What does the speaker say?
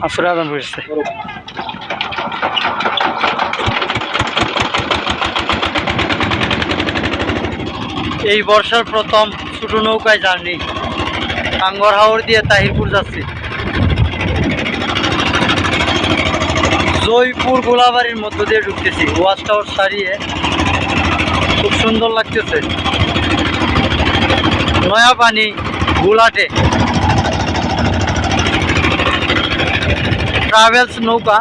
A furada afradan bo'lishdi এই বর্ষার প্রথম ছোট নৌকায় জার্নি। টাঙ্গর হাওড় দিয়ে তাহিরপুর যাচ্ছি। জয়পুর গোলাবাড়ির মধ্য দিয়ে ঢুকতেছি। ওয়াচ টাওয়ার সারিয়ে খুব সুন্দর লাগতেছে। নয়া পানি গুলাটে। ট্রাভেলস নৌকা।